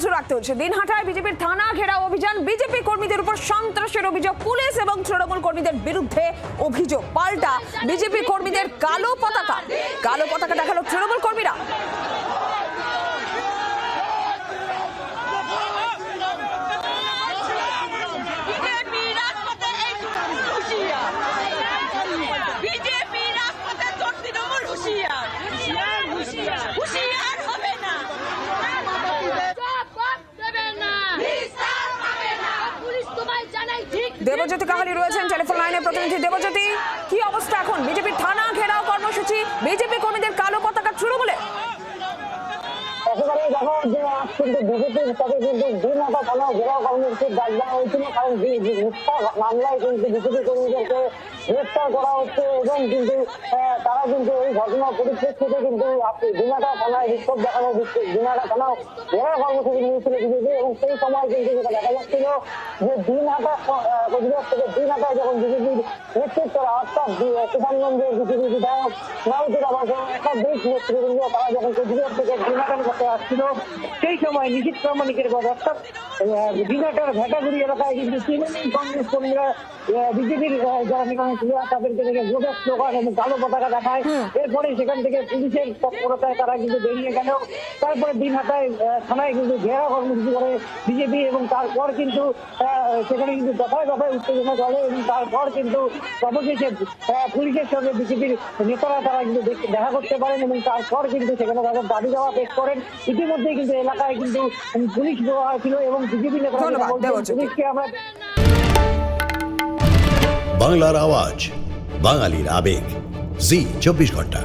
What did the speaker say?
নজর রাখতে হচ্ছে। দিনহাটায় বিজেপির থানা ঘেরা অভিযান, বিজেপি কর্মীদের উপর সন্ত্রাসের অভিযোগ, পুলিশ এবং তৃণমূল কর্মীদের বিরুদ্ধে অভিযোগ। পাল্টা। বিজেপি কর্মীদের কালো পতাকা। কালো পতাকা দেখাল তৃণমূল কর্মীরা বিজেপি রাজপথে এই হুঁশিয়ার বিজেপি রাজপথে তোর তৃণমূল হুঁশিয়ার হুঁশিয়ার হবে না পুলিশ তোমায় জানাই ঠিক দেবজ্যোতি কাহালি রয়েছেন টেলিফোন লাইনে প্রতিনিধি। দেবজ্যোতি কি অবস্থা এখন? বিজেপির থানা ঘেরাও কর্মসূচি বিজেপি কর্মীদের কালো পতাকা তৃণমূলে একেবারে দেখো যে আজ কিন্তু বিজেপির সাথে কিন্তু দিনহাটা থানা ঘেরাও কর্মসূচির ডাক দেওয়া হয়েছিল কারণ মিথ্যা মামলায় কিন্তু বিজেপি কর্মীদেরকে গ্রেফতার করা হচ্ছে এবং কিন্তু তারা কিন্তু এই ঘটনার পরিপ্রেক্ষিতে কিন্তু দিনহাটা থানায় বিক্ষোভ দেখানো হচ্ছে। দিনহাটা থানাও ঘেরাও কর্মসূচি নিয়েছিল বিজেপি এবং সেই সময় কিন্তু যেটা দেখা যাচ্ছিল যে আহ, কোচবিহার থেকে দিনহাটায় যখন বিজেপির নেতৃত্বরা অর্থাৎ সুধানগঞ্জের বিজেপি বিধায়ক নাউজুর আবাস একাধিক নেতৃবৃন্দ তারা যখন কোচবিহার থেকে দিনহাটার করতে আসছিল। সেই সময় নিশীত প্রামাণিকের পর অর্থাৎ আহ, দিনহাটার ভেটাগুড়ি এলাকায় কিন্তু তৃণমূল কংগ্রেস কর্মীরা বিজেপির যারা নির্বাচন ছিল তাদেরকে দেখে ভোটের স্লোগান এবং কালো পতাকা দেখায়। এরপরে সেখান থেকে পুলিশের তৎপরতায় তারা কিন্তু বেরিয়ে গেল। তারপরে দিনহাটায় থানায় কিন্তু ঘেরা কর্মসূচি করে বিজেপি এবং তারপর কিন্তু সেখানে কিন্তু দফায় দফায় উত্তেজনা চলে এবং তারপর কিন্তু অবশেষে পুলিশের সঙ্গে বিজেপির নেতারা তারা কিন্তু দেখ- দেখা করতে পারেন এবং তারপর কিন্তু সেখানে তাদের দাবি দেওয়া পেশ করেন। ইতিমধ্যেই কিন্তু এলাকায় কিন্তু পুলিশ দেওয়া হয়েছিল এবং বিজেপি নেতারা। পুলিশকে আমরা বাংলার আওয়াজ বাঙালির আবেগ জি চব্বিশ ঘণ্টা